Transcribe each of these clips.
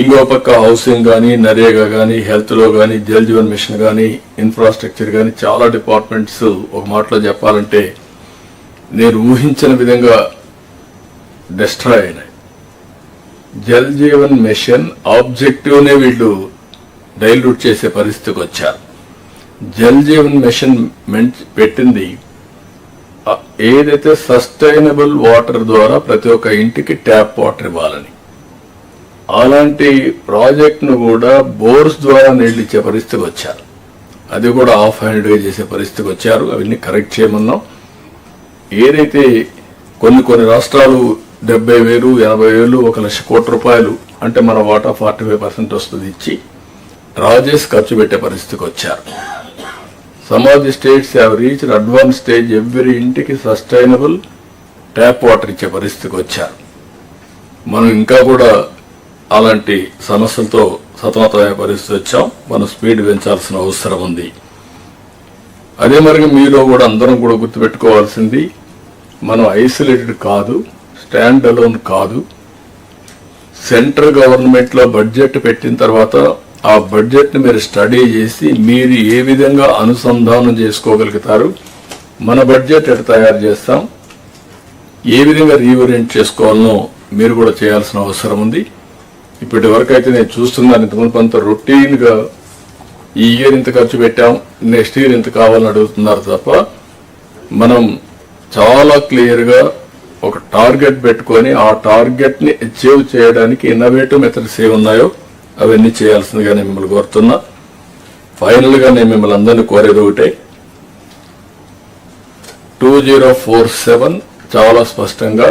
ఇంకో పక్క హౌసింగ్ కానీ నరేగా కానీ హెల్త్లో కానీ జల్ జీవన్ మిషన్ కానీ ఇన్ఫ్రాస్ట్రక్చర్ కానీ చాలా డిపార్ట్మెంట్స్ ఒక మాటలో చెప్పాలంటే నేను ఊహించిన విధంగా డిస్ట్రాయ్ అయినాయి. జల్ జీవన్ మిషన్ ఆబ్జెక్టివ్నే వీళ్ళు డైల్యూట్ చేసే పరిస్థితికి వచ్చారు. జల్ జీవన్ మిషన్ పెట్టింది ఏదైతే సస్టైనబుల్ వాటర్ ద్వారా ప్రతి ఒక్క ఇంటికి ట్యాప్ వాటర్ ఇవ్వాలని అలాంటి ప్రాజెక్ట్ను కూడా బోర్స్ ద్వారా నీళ్ళు ఇచ్చే పరిస్థితికి వచ్చారు. అది కూడా ఆఫ్ హ్యాండ్గా చేసే పరిస్థితికి వచ్చారు. అవన్నీ కరెక్ట్ చేయమన్నాం. ఏదైతే కొన్ని కొన్ని రాష్ట్రాలు డెబ్బై వేలు ఎనభై వేలు ఒక లక్ష కోట్ల రూపాయలు అంటే మన వాటా ఫార్టీ ఫైవ్ పర్సెంట్ వస్తుంది ఇచ్చి రాజేష్ ఖర్చు పెట్టే పరిస్థితికి వచ్చారు. Some states have reach advance stage every ఇంటికి సస్టైనబుల్ ట్యాప్ వాటర్ ఇచ్చే పరిస్థితికి వచ్చారు. మనం ఇంకా కూడా అలాంటి సమస్యలతో సతమతమయ్యే పరిస్థితి వచ్చాం. మనం స్పీడ్ పెంచాల్సిన అవసరం ఉంది. అదే మరి మీలో కూడా అందరం కూడా గుర్తుపెట్టుకోవాల్సింది మనం ఐసోలేటెడ్ కాదు స్టాండ్ అలోన్ కాదు. సెంట్రల్ గవర్నమెంట్లో బడ్జెట్ పెట్టిన తర్వాత ఆ బడ్జెట్ని మీరు స్టడీ చేసి మీరు ఏ విధంగా అనుసంధానం చేసుకోగలుగుతారు మన బడ్జెట్ ఎట్లా తయారు చేస్తాం ఏ విధంగా రీఓరియంట్ చేసుకోవాలనో మీరు కూడా చేయాల్సిన అవసరం ఉంది. ఇప్పటి వరకు అయితే నేను చూస్తున్నాను ఇంతకుముందు కొంత రొటీన్గా ఈ ఇయర్ ఇంత ఖర్చు పెట్టాం నెక్స్ట్ ఇయర్ ఇంత కావాలని అడుగుతున్నారు తప్ప మనం చాలా క్లియర్గా ఒక టార్గెట్ పెట్టుకొని ఆ టార్గెట్ని అచీవ్ చేయడానికి ఇన్నోవేటివ్ మెథడ్స్ ఏ ఉన్నాయో అవన్నీ చేయాల్సిందిగా నేను మిమ్మల్ని కోరుతున్నా. ఫైనల్గా నేను మిమ్మల్ని అందరినీ కోరేది ఒకటే టూ జీరో ఫోర్ సెవెన్ చాలా స్పష్టంగా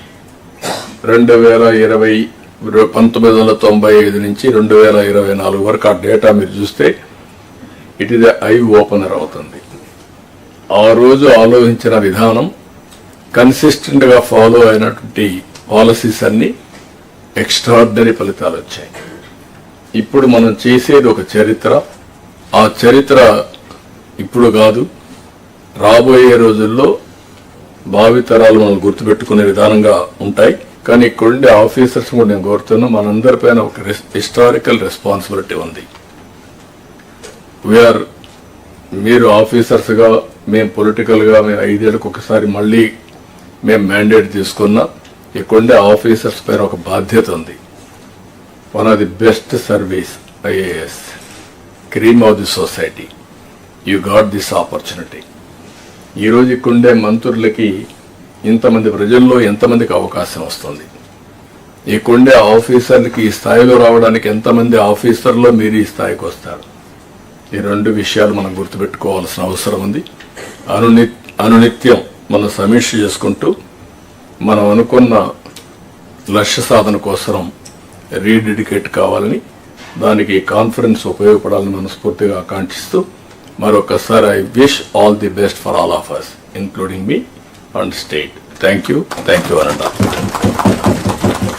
రెండు వేల ఇరవై పంతొమ్మిది వందల తొంభై ఐదు నుంచి రెండు వేల ఇరవై నాలుగు వరకు ఆ డేటా మీరు చూస్తే ఇట్ ఇస్ ఐ ఓపెనర్ అవుతుంది. ఆ రోజు ఆలోచించిన విధానం కన్సిస్టెంట్గా ఫాలో అయినటువంటి పాలసీస్ అన్ని ఎక్స్ట్రాడినరీ ఫలితాలు వచ్చాయి. ఇప్పుడు మనం చేసేది ఒక చరిత్ర. ఆ చరిత్ర ఇప్పుడు కాదు. రాబోయే రోజుల్లో భావితరాలు మనం గుర్తుపెట్టుకునే విధానంగా ఉంటాయి. కానీ ఇక్కడుండే ఆఫీసర్స్ కూడా నేను కోరుతున్నా మనందరిపైన ఒక హిస్టారికల్ రెస్పాన్సిబిలిటీ ఉంది. వీఆర్ మీరు ఆఫీసర్స్గా మేము పొలిటికల్గా మేము ఐదేళ్ళకి ఒకసారి మళ్ళీ మేము మ్యాండేట్ తీసుకున్నా ఇక్కడుండే ఆఫీసర్స్ పైన ఒక బాధ్యత ఉంది. One of the best service IAS cream of the society you got this opportunity ఈరోజు ఇక్కడుండే మంత్రులకి ఇంతమంది ప్రజల్లో ఎంతమందికి అవకాశం వస్తుంది? ఈ కొండే ఆఫీసర్లకి ఈ స్థాయిలో రావడానికి ఎంతమంది ఆఫీసర్లో మీరు ఈ స్థాయికి వస్తారు? ఈ రెండు విషయాలు మనం గుర్తుపెట్టుకోవాల్సిన అవసరం ఉంది. అనుని అనునిత్యం మనం సమీక్ష చేసుకుంటూ మనం అనుకున్న లక్ష్య సాధన కోసం రీడెడికేట్ కావాలని దానికి కాన్ఫరెన్స్ ఉపయోగపడాలని మనస్ఫూర్తిగా ఆకాంక్షిస్తూ మరొకసారి I wish all the best for all of us including me On state. Thank you. Thank you, Ananda.